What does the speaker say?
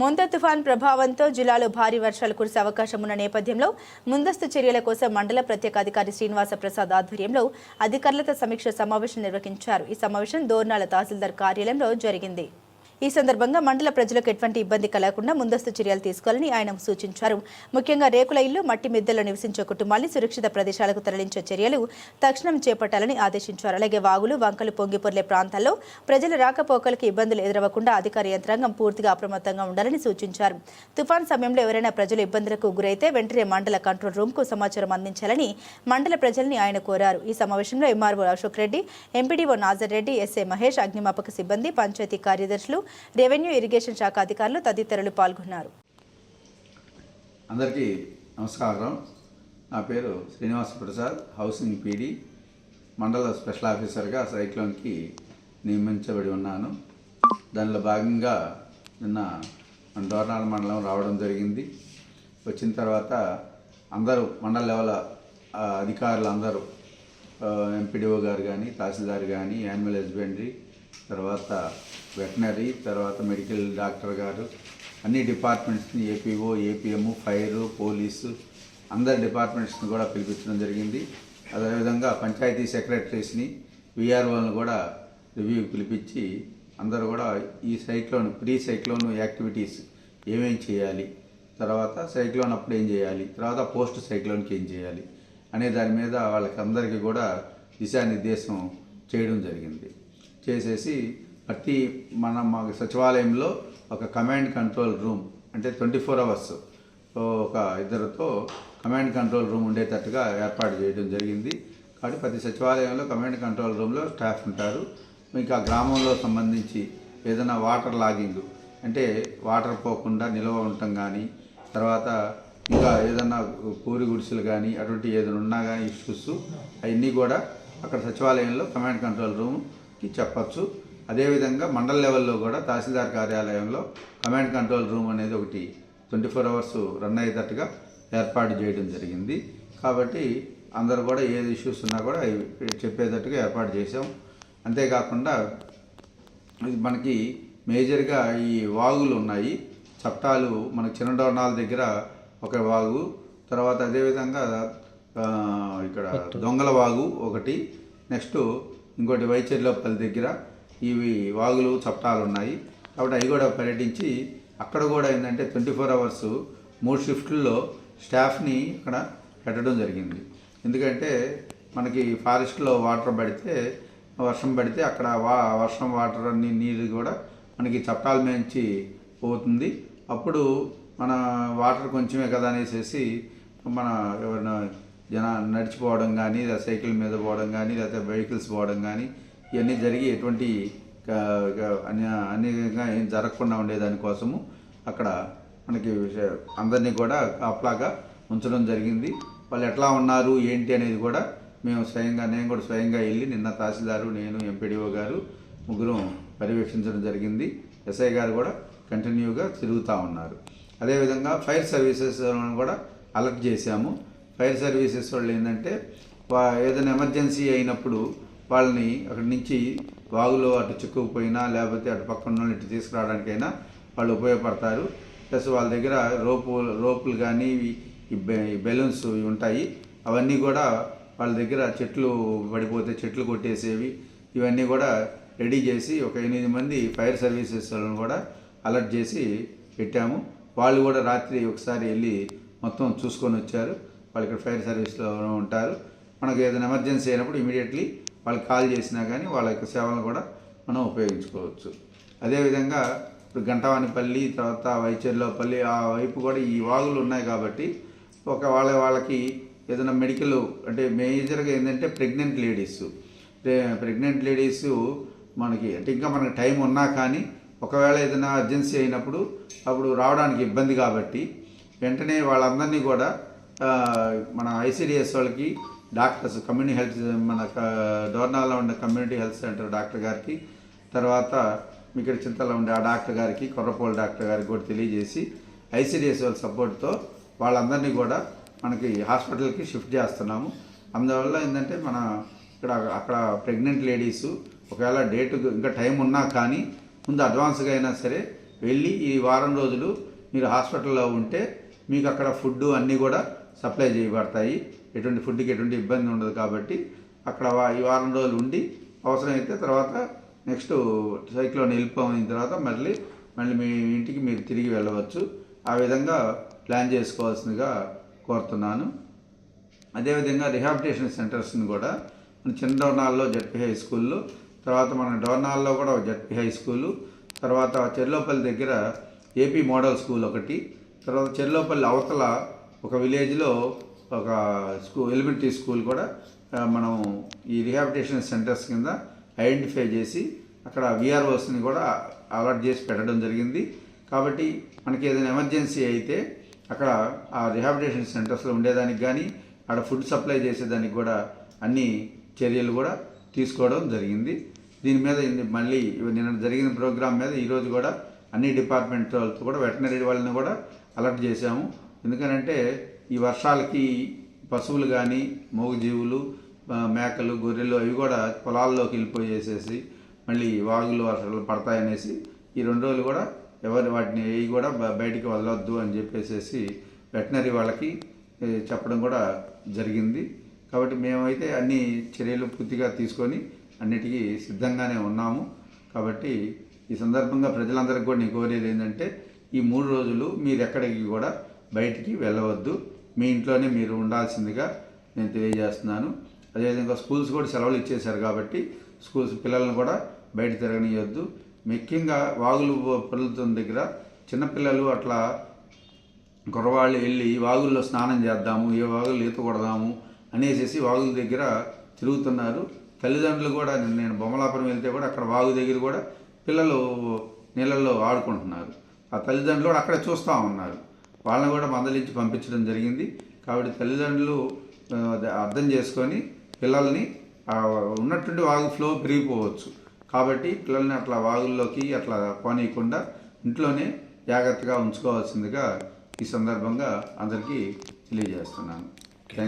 మొంత తుఫాన్ ప్రభావంతో జిల్లాలో భారీ వర్షాలు కురిసే అవకాశం ఉన్న నేపథ్యంలో ముందస్తు చర్యల కోసం మండల ప్రత్యేక అధికారి శ్రీనివాస ప్రసాద్ ఆధ్వర్యంలో అధికారులతో సమీక్ష సమావేశం నిర్వహించారు. ఈ సమావేశం దోర్నాల తహసీల్దార్ కార్యాలయంలో జరిగింది. ఈ సందర్భంగా మండల ప్రజలకు ఎటువంటి ఇబ్బంది కలగకుండా ముందస్తు చర్యలు తీసుకోవాలని ఆయన సూచించారు. ముఖ్యంగా రేకుల ఇల్లు మట్టి మిద్దెల్లో నివసించే కుటుంబాన్ని సురక్షిత ప్రదేశాలకు తరలించే చర్యలు తక్షణం చేపట్టాలని ఆదేశించారు. అలాగే వాగులు వంకలు పొంగిపొర్లే ప్రాంతాల్లో ప్రజల రాకపోకలకు ఇబ్బందులు ఎదురవ్వకుండా అధికార యంత్రాంగం పూర్తిగా అప్రమత్తంగా ఉండాలని సూచించారు. తుఫాన్ సమయంలో ఎవరైనా ప్రజలు ఇబ్బందులకు గురైతే వెంటనే మండల కంట్రోల్ రూమ్కు సమాచారం అందించాలని మండల ప్రజల్ని ఆయన కోరారు. ఈ సమావేశంలో MRO Ashok Reddy MPDO Nazar Reddy S A Mahesh అగ్నిమాపక సిబ్బంది పంచాయతీ కార్యదర్శులు రెవెన్యూ ఇరిగేషన్ శాఖ అధికారులు తదితరులు పాల్గొన్నారు. అందరికీ నమస్కారం. నా పేరు శ్రీనివాస ప్రసాద్ హౌసింగ్ పీడీ మండల స్పెషల్ ఆఫీసర్గా సైక్లోన్కి నియమించబడి ఉన్నాను. దానిలో భాగంగా నిన్న మన మండలం రావడం జరిగింది. వచ్చిన తర్వాత అందరూ మండల లెవెల్ అధికారులు అందరూ ఎంపీడీఓ గారు కానీ తహసీల్దార్ కానీ యానిమల్ హస్బెండరీ తర్వాత వెటనరీ తర్వాత మెడికల్ డాక్టర్ గారు అన్ని డిపార్ట్మెంట్స్ని ఏపీఓ ఏపీఎం ఫైర్ పోలీసు అందరి డిపార్ట్మెంట్స్ని కూడా పిలిపించడం జరిగింది. అదేవిధంగా పంచాయతీ సెక్రటరీస్ని విఆర్ఓలను కూడా రివ్యూ పిలిపించి అందరూ కూడా ఈ సైక్లోన్ ప్రీ సైక్లోన్ యాక్టివిటీస్ ఏమేం చేయాలి తర్వాత సైక్లోన్ అప్పుడు ఏం చేయాలి తర్వాత పోస్ట్ సైక్లోన్కి ఏం చేయాలి అనే దాని మీద వాళ్ళకి అందరికీ కూడా దిశానిర్దేశం చేయడం జరిగింది. చేసేసి ప్రతి మన మా సచివాలయంలో ఒక కమాండ్ కంట్రోల్ రూమ్ అంటే ట్వంటీ ఫోర్ అవర్స్ ఒక ఇద్దరితో కమాండ్ కంట్రోల్ రూమ్ ఉండేటట్టుగా ఏర్పాటు చేయడం జరిగింది. కాబట్టి ప్రతి సచివాలయంలో కమాండ్ కంట్రోల్ రూమ్లో స్టాఫ్ ఉంటారు. ఇంకా గ్రామంలో సంబంధించి ఏదైనా వాటర్ లాగింగ్ అంటే వాటర్ పోకుండా నిల్వ ఉండటం కానీ తర్వాత ఇంకా ఏదన్నా పూరి గుడిసెలు కానీ అటువంటి ఏదైనా ఉన్నా కానీ ఇష్యూస్ అవన్నీ కూడా అక్కడ సచివాలయంలో కమాండ్ కంట్రోల్ రూమ్ రూమ్కి చెప్పచ్చు. అదేవిధంగా మండల లెవెల్లో కూడా తహసీల్దార్ కార్యాలయంలో కమాండ్ కంట్రోల్ రూమ్ అనేది ఒకటి ట్వంటీ ఫోర్ అవర్స్ రన్ అయ్యేటట్టుగా ఏర్పాటు చేయడం జరిగింది. కాబట్టి అందరూ కూడా ఏది ఇష్యూస్ ఉన్నా కూడా చెప్పేటట్టుగా ఏర్పాటు చేసాం అంతేకాకుండా ఇది మనకి మేజర్గా ఈ వాగులు ఉన్నాయి. చట్టాలు మన చిన్నడోనాల దగ్గర ఒక వాగు తర్వాత అదేవిధంగా ఇక్కడ దొంగల వాగు ఒకటి. నెక్స్ట్ ఇంకోటి వైచర్లపల్లి దగ్గర ఇవి వాగులు చట్టాలు ఉన్నాయి. కాబట్టి అవి కూడా పర్యటించి అక్కడ కూడా ఏంటంటే ట్వంటీ ఫోర్ అవర్స్ మూడు షిఫ్ట్లలో స్టాఫ్ని ఇక్కడ పెట్టడం జరిగింది. ఎందుకంటే మనకి ఫారెస్ట్లో వాటర్ పడితే వర్షం పడితే అక్కడ వా వర్షం వాటర్ అన్ని నీరు కూడా మనకి చట్టాల మేంచి పోతుంది. అప్పుడు మన వాటర్ కొంచెమే కదా అనేసి మన ఎవరైనా జన నడిచిపోవడం కానీ లేదా సైకిల్ మీద పోవడం కానీ లేకపోతే వెహికల్స్ పోవడం కానీ ఇవన్నీ జరిగి ఎటువంటి అన్ని క- ఏం జరగకుండా ఉండేదానికోసము అక్కడ మనకి అందరినీ కూడా అప్లాగా ఉంచడం జరిగింది. వాళ్ళు ఎట్లా ఉన్నారు ఏంటి అనేది కూడా మేము స్వయంగా నేను కూడా స్వయంగా వెళ్ళి నిన్న తహసీల్దారు నేను ఎంపీడీఓ గారు ముగ్గురు పర్యవేక్షించడం జరిగింది. ఎస్ఐ గారు కూడా కంటిన్యూగా తిరుగుతూ ఉన్నారు. అదేవిధంగా ఫైర్ సర్వీసెస్ కూడా అలర్ట్ చేశాము. ఫైర్ సర్వీసెస్ వాళ్ళు ఏంటంటే వా- ఏదైనా ఎమర్జెన్సీ అయినప్పుడు వాళ్ళని అక్కడి నుంచి వాగులో అటు చిక్కుకుపోయినా లేకపోతే అటు పక్కన ఉన్న ఇటు తీసుకురావడానికైనా వాళ్ళు ఉపయోగపడతారు. ప్లస్ వాళ్ళ దగ్గర రోపు రోపులు కానీ ఈ బె- బెలూన్స్ ఇవి ఉంటాయి. అవన్నీ కూడా వాళ్ళ దగ్గర చెట్లు పడిపోతే చెట్లు కొట్టేసేవి ఇవన్నీ కూడా రెడీ చేసి ఒక ఎనిమిది మంది ఫైర్ సర్వీసెస్ వాళ్ళని కూడా అలర్ట్ చేసి పెట్టాము. వాళ్ళు కూడా రాత్రి ఒకసారి వెళ్ళి మొత్తం చూసుకొని వచ్చారు. వాళ్ళు ఇక్కడ ఫైర్ సర్వీస్లో ఉంటారు. మనకు ఏదైనా ఎమర్జెన్సీ అయినప్పుడు ఇమీడియట్లీ వాళ్ళకి కాల్ చేసినా కానీ వాళ్ళ యొక్క సేవలను కూడా మనం ఉపయోగించుకోవచ్చు. అదేవిధంగా ఇప్పుడు గంటవానిపల్లి తర్వాత వైచర్లోపల్లి ఆ వైపు కూడా ఈ వాగులు ఉన్నాయి కాబట్టి ఒక వాళ్ళ వాళ్ళకి ఏదైనా మెడికల్ అంటే మేజర్గా ఏంటంటే ప్రెగ్నెంట్ లేడీస్. ప్రెగ్నెంట్ లేడీస్ మనకి అంటే ఇంకా మనకి టైం ఉన్నా కానీ ఒకవేళ ఏదైనా అర్జెన్సీ అయినప్పుడు అప్పుడు రావడానికి ఇబ్బంది కాబట్టి వెంటనే వాళ్ళందరినీ కూడా మన ఐసీడిఎస్ వాళ్ళకి డాక్టర్స్ కమ్యూనిటీ హెల్త్ మన డోర్నాలో డోర్నాల్లో కమ్యూనిటీ హెల్త్ సెంటర్ డాక్టర్ గారికి తర్వాత ఇక్కడ చింతలో ఉండే ఆ డాక్టర్ గారికి కొర్రపోల్ డాక్టర్ గారికి కూడా తెలియజేసి ఐసీడిఎస్ వాళ్ళ సపోర్ట్తో వాళ్ళందరినీ కూడా మనకి హాస్పిటల్కి షిఫ్ట్ చేస్తున్నాము. అందువల్ల ఏంటంటే మన ఇక్కడ అక్కడ ప్రెగ్నెంట్ లేడీస్ ఒకవేళ డేట్ ఇంకా టైం ఉన్నా కానీ ముందు అడ్వాన్స్గా అయినా సరే వెళ్ళి ఈ వారం రోజులు మీరు హాస్పిటల్లో ఉంటే మీకు అక్కడ ఫుడ్ అన్నీ కూడా సప్లై చేయబడతాయి. ఎటువంటి ఫుడ్కి ఎటువంటి ఇబ్బంది ఉండదు కాబట్టి అక్కడ వా- ఈ వారం రోజులు ఉండి అవసరమైతే తర్వాత నెక్స్ట్ సైక్లోన్ వెళ్ళిపోయిన తర్వాత మళ్ళీ మళ్ళీ మీ ఇంటికి మీరు తిరిగి వెళ్ళవచ్చు. ఆ విధంగా ప్లాన్ చేసుకోవాల్సిందిగా కోరుతున్నాను. అదేవిధంగా రిహాబిటేషన్ సెంటర్స్ని కూడా మన చిన్న డోర్నాల్లో జడ్పీ హై స్కూల్లో తర్వాత మన డోర్నాల్లో కూడా ఒక జడ్పీ హై స్కూలు తర్వాత చెర్లోపల్లి దగ్గర ఏపీ మోడల్ స్కూల్ ఒకటి తర్వాత చెర్లోపల్లి అవతల ఒక విలేజ్లో ఒక స్కూల్ ఎలిమెంటరీ స్కూల్ కూడా మనం ఈ రిహాబిటేషన్ సెంటర్స్ కింద ఐడెంటిఫై చేసి అక్కడ విఆర్ఓస్ని కూడా అలర్ట్ చేసి పెట్టడం జరిగింది. కాబట్టి మనకి ఏదైనా ఎమర్జెన్సీ అయితే అక్కడ ఆ రిహాబిటేషన్ సెంటర్స్లో ఉండేదానికి కానీ అక్కడ ఫుడ్ సప్లై చేసేదానికి కూడా అన్ని చర్యలు కూడా తీసుకోవడం జరిగింది. దీని మీద మళ్ళీ నిన్న జరిగిన ప్రోగ్రాం మీద ఈరోజు కూడా అన్ని డిపార్ట్మెంట్ వాళ్ళతో కూడా వెటనరీ వాళ్ళని కూడా అలర్ట్ చేశాము. ఎందుకనంటే ఈ వర్షాలకి పశువులు కానీ మూగజీవులు మేకలు గొర్రెలు అవి కూడా పొలాల్లోకి వెళ్ళిపోయేసేసి మళ్ళీ వాగులు వర్షాలు పడతాయనేసి ఈ రెండు రోజులు కూడా ఎవరి వాటిని ఏవి కూడా బయటికి వదలొద్దు అని చెప్పేసేసి వెటనరీ వాళ్ళకి చెప్పడం కూడా జరిగింది. కాబట్టి మేమైతే అన్ని చర్యలు పూర్తిగా తీసుకొని అన్నిటికీ సిద్ధంగానే ఉన్నాము. కాబట్టి ఈ సందర్భంగా ప్రజలందరికీ కూడా నేను కోరేది ఏంటంటే ఈ మూడు రోజులు మీరు ఎక్కడికి కూడా బయటికి వెళ్ళవద్దు. మీ ఇంట్లోనే మీరు ఉండాల్సిందిగా నేను తెలియజేస్తున్నాను. అదేవిధంగా స్కూల్స్ కూడా సెలవులు ఇచ్చేశారు కాబట్టి స్కూల్స్ పిల్లల్ని కూడా బయట తిరగనియొద్దు. ముఖ్యంగా వాగులు పొరులుతున్న దగ్గర చిన్నపిల్లలు అట్లా కుర్రవాళ్ళు వెళ్ళి వాగుల్లో స్నానం చేద్దాము ఏ వాగులు ఈత కొడదాము అనేసి వాగుల దగ్గర తిరుగుతున్నారు. తల్లిదండ్రులు కూడా నేను బొమ్మలాపురం వెళ్తే కూడా అక్కడ వాగు దగ్గర కూడా పిల్లలు నీళ్ళల్లో ఆడుకుంటున్నారు. ఆ తల్లిదండ్రులు కూడా అక్కడే చూస్తూ ఉన్నారు. వాళ్ళని కూడా మందలించి పంపించడం జరిగింది. కాబట్టి తల్లిదండ్రులు అర్థం చేసుకొని పిల్లల్ని ఉన్నటువంటి వాగు ఫ్లో పెరిగిపోవచ్చు. కాబట్టి పిల్లల్ని అట్లా వాగుల్లోకి అట్లా పోనీయకుండా ఇంట్లోనే జాగ్రత్తగా ఉంచుకోవాల్సిందిగా ఈ సందర్భంగా అందరికీ తెలియజేస్తున్నాను.